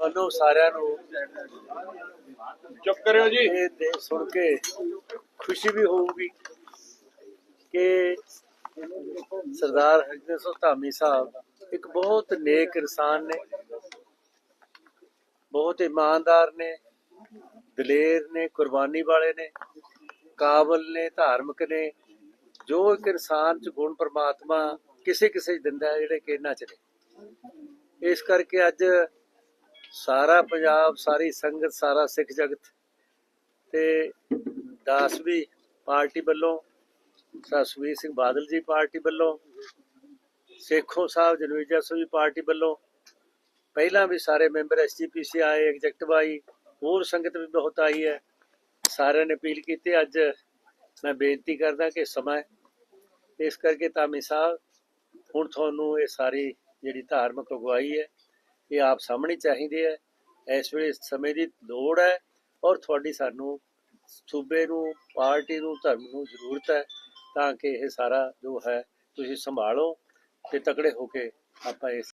ਤੁਹਾਨੂੰ ਸਾਰਿਆਂ ਨੂੰ ਚੁੱਪ ਕਰਿਓ ਜੀ। ਇਹ ਦੇ ਸੁਣ ਕੇ ਖੁਸ਼ੀ ਵੀ ਹੋਊਗੀ ਕਿ ਸਰਦਾਰ ਹਰਜਿੰਦਰ ਸਿੰਘ ਧਾਮੀ ਸਾਹਿਬ ਇੱਕ ਬਹੁਤ ਨੇਕ ਇਨਸਾਨ ਨੇ ਬਹੁਤ ਇਮਾਨਦਾਰ ਨੇ ਦਲੇਰ ਨੇ ਕੁਰਬਾਨੀ ਵਾਲੇ ਨੇ ਕਾਬਲ ਨੇ ਧਾਰਮਿਕ ਨੇ ਜੋ ਇੱਕ ਇਨਸਾਨ ਚ ਗੁਣ ਪ੍ਰਮਾਤਮਾ ਕਿਸੇ ਕਿਸੇ ਦਿੰਦਾ ਜਿਹੜੇ ਕਿ ਇਹਨਾਂ ਚ ਨੇ। ਇਸ ਕਰਕੇ ਅੱਜ ਸਾਰਾ ਪੰਜਾਬ, ਸਾਰੀ ਸੰਗਤ, ਸਾਰਾ ਸਿੱਖ ਜਗਤ ਤੇ ਦਾਸਵੀ ਪਾਰਟੀ ਵੱਲੋਂ ਸਸਵੀਰ ਸਿੰਘ ਬਾਦਲ ਜੀ ਪਾਰਟੀ ਵੱਲੋਂ, ਸੇਖੋਂ ਸਾਹਿਬ ਜਨਵੀਜਾ ਸਿੰਘ ਪਾਰਟੀ ਵੱਲੋਂ, ਪਹਿਲਾਂ ਵੀ ਸਾਰੇ ਮੈਂਬਰ ਐਸਜੀਪੀਸੀ ਆਏ, ਐਗਜ਼ੈਕਟਿਵ ਆਈ, ਹੋਰ ਸੰਗਤ ਵੀ ਬਹੁਤ ਆਈ ਹੈ। ਸਾਰਿਆਂ ਨੇ ਅਪੀਲ ਕੀਤੀ, ਅੱਜ ਮੈਂ ਬੇਨਤੀ ਕਰਦਾ ਕਿ ਸਮਾਂ ਇਸ ਕਰਕੇ ਧਾਮੀ ਸਾਹਿਬ, ਹੁਣ ਤੁਹਾਨੂੰ ਇਹ ਸਾਰੀ ਜਿਹੜੀ ਧਾਰਮਿਕ ਅਗਵਾਈ ਹੈ ਇਹ ਆਪ ਸਾਹਮਣੇ ਚਾਹੀਦੀ ਹੈ ਇਸ ਵੇਲੇ ਸਮੇਂ ਦੀ ਲੋੜ ਹੈ ਔਰ ਤੁਹਾਡੀ ਸਾਨੂੰ ਸੂਬੇ ਨੂੰ, ਪਾਰਟੀ ਨੂੰ, ਧਰਮ ਨੂੰ ਜ਼ਰੂਰਤ ਹੈ ਤਾਂ ਕਿ ਇਹ ਸਾਰਾ ਜੋ ਹੈ ਤੁਸੀਂ ਸੰਭਾਲੋ ਤੇ ਤਕੜੇ ਹੋ ਕੇ ਆਪਾਂ ਇਸ